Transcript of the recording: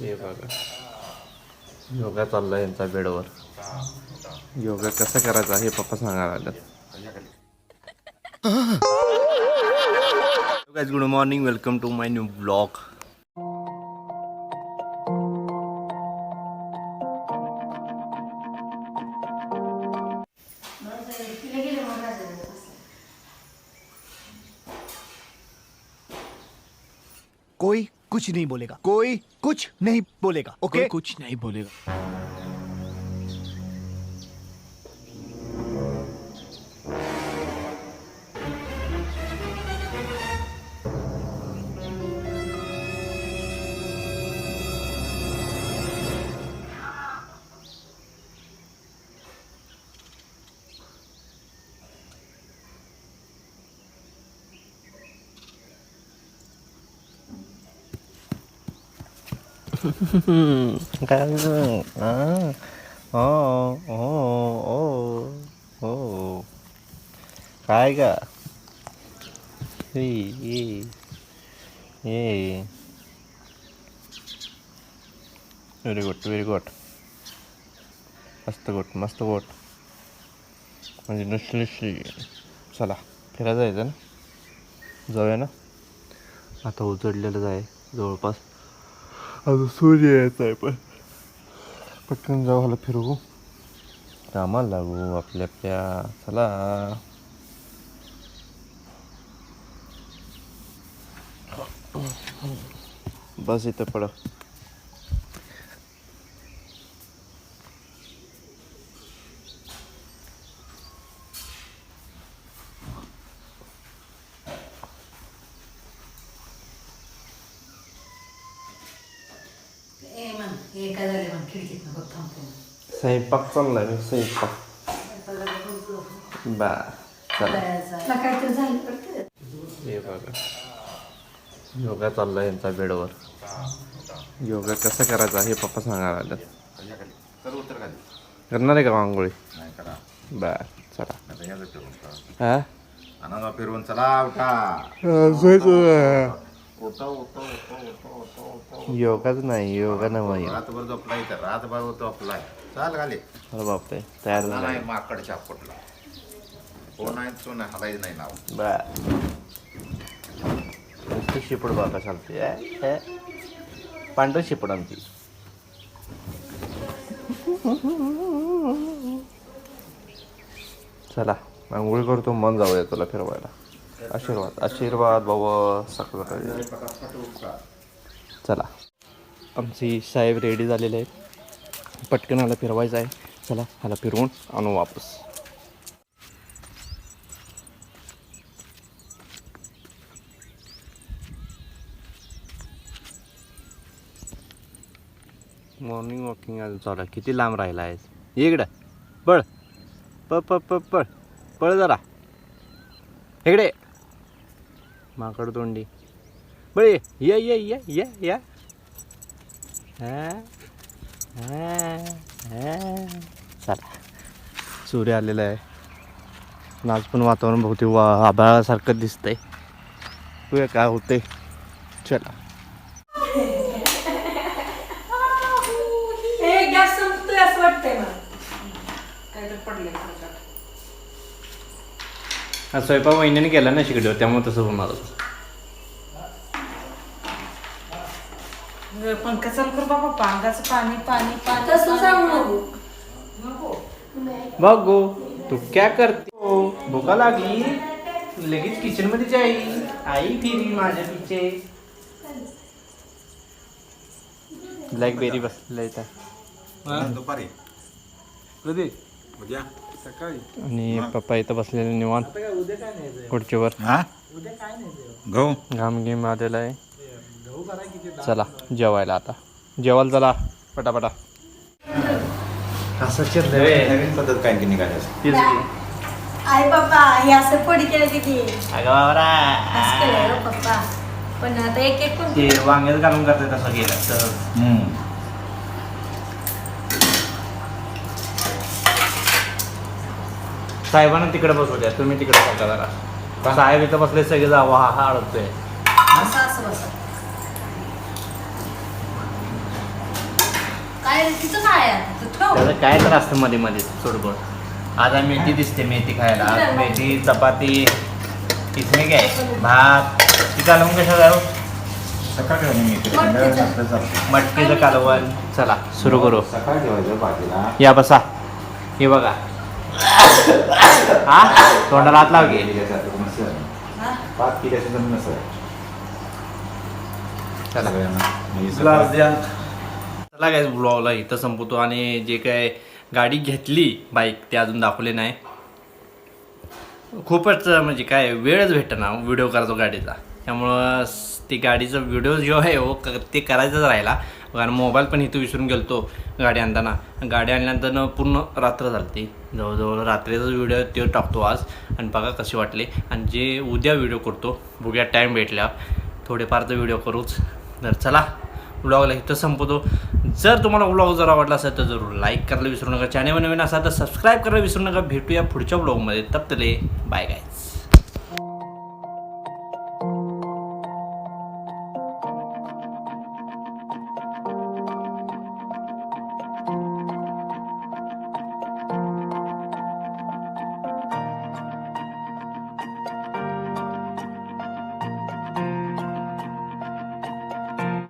हे बघा. योगा चाललाय यांचा बेडवर. योगा कसा करायचा हे पप्पा सांगायला आलं guys good morning welcome to my new blog कोई कुछ नहीं बोलेगा। कोई? कुछ नहीं बोलेगा ओके? कोई कुछ नहीं बोलेगा। काय हो हो हो हो काय का हे ये ये व्हेरी गुड व्हेरी गुड मस्त गुड मस्त गुड म्हणजे नुसती नुसती चला फिरायला जायचं ना जाऊया ना आता उजडलेलं आहे जवळपास अजून सूर्य यायचा आहे पण पटकन जाऊ हाला फिरवू कामाला लागू आपल्या आपल्या चला बस इथं पड ए मन हे काय झाले मन खिडकीत बघ थांबतो स्वयंपाक चाललाय मी स्वयंपाक. बा चला. तुला काहीतरी झालं तर हे बघा. योगा चाललाय यांचा बेडवर. योगा कसा करायचा हे पप्पा सांगायला आलं करणार आहे का आंघोळी? बर चला. हा? अनाला फिरवून चला उठा. योगाच नाही? योगा नाही रातभर झोपलाय तर रातभर झोपलाय चाल खाली. अरे बापरे तयार झाला नाही माकड चापटला हो नाही तो नाही हलायच नाही नाव. बर नुसती शिपड बाबा चालते. ए. पांढरी शिपड आमची. चला आंघोळी करतो मन जाऊया तुला फिरवायला. आशीर्वाद आशीर्वाद बाबा सकाळ चला. आमची साहेब रेडी झालेले आहेत. पटकन ह्याला फिरवायचं आहे. चला ह्याला फिरवून आणू वापस. मॉर्निंग वॉकिंग अजून चालू आहे किती लांब राहिला आहेस? इकडं. पळ. प पळ. पळ जरा. इकडे. माकड तोंडी. बळ ये ये ये ये ये. चला. सूर्य आलेला आहे. आज पण वातावरण बहुतेक वा आभाळासारखं दिसतंय. बघूया काय होते चला. गॅस संपतोय असं वाटतंय मला. काहीतरी पडले हा स्वयंपाक महिन्याने केला ना शिकड्यावर त्यामुळे तसं होणार पण कचाल कर बाबा पांगाचं पाणी पाणी पाणी तसं सांगू नको. बघू तू क्या करते? हो भूका लागली. लगेच किचनमध्ये जाई. आई फिरी माझ्या पिचे ब्लॅकबेरी बसलेला दुपारी. कधी उद्या. आणि पप्पा इथं बसलेले निवांत. खुर्चीवर. हा? गहू? घाम घेम आलेला आहे. चला जेवायला आता. जेवायला चला पटापटा. असं नवीन पद्धत काय की निघाली आई पप्पा हे असं पडी केलं अगं हो पप्पा. पण आता एक एक ते वांग्यात घालून करते तसं गेलं तर साहेबांना तिकडे बसू द्या तुम्ही तिकडे बघा जरा. साहेब इथं बसले सगळे जावा हा हा अडकतोय. असं असं बसा. काय रे, तिचं काय आहे? आता? तू ठेव. त्याचं काय तर असतं मध्ये मध्ये सोडगोड आज आम्ही मेथी दिसते मेथी खायला. आज मेथी चपाती इसमे काय भात. ती कालवून कशा जाऊ? सकाळी आणि मी इथे संध्याकाळी नंतर चालतं. मटकीचं कालवण. चला सुरू करू. सकाळी जेवायचं बाजूला या बसा. हे बघा. हा? तोंडाला हात लाव घे पाच केल्यासारखं चला ग्लास द्या चला काय ब्लॉगला इथं संपवतो आणि जे काय गाडी घेतली बाईक ते अजून दाखवले नाही. खूपच म्हणजे काय वेळच भेटना व्हिडिओ करतो गाडीचा. त्यामुळं ती गाडीचा व्हिडिओ जो आहे हो ते करायचाच राहिला. कारण मोबाईल पण इथं विसरून गेलतो गाडी आणताना. गाडी आणल्यानंतर पूर्ण रात्र झाली जवळजवळ रात्रीचा व्हिडिओ तो टाकतो आज. आणि बघा कसे वाटले. आणि जे उद्या व्हिडिओ करतो बघूया टाईम भेटल्या थोडेफार तर व्हिडिओ करूच. तर चला व्लॉगला इथं संपवतो. जर तुम्हाला व्लॉग जर आवडला असेल तर जरूर लाईक करायला विसरू नका. चॅनल नवीन असाल तर सबस्क्राईब करायला विसरू नका. भेटूया पुढच्या व्लॉगमध्ये तप्तले बाय गायज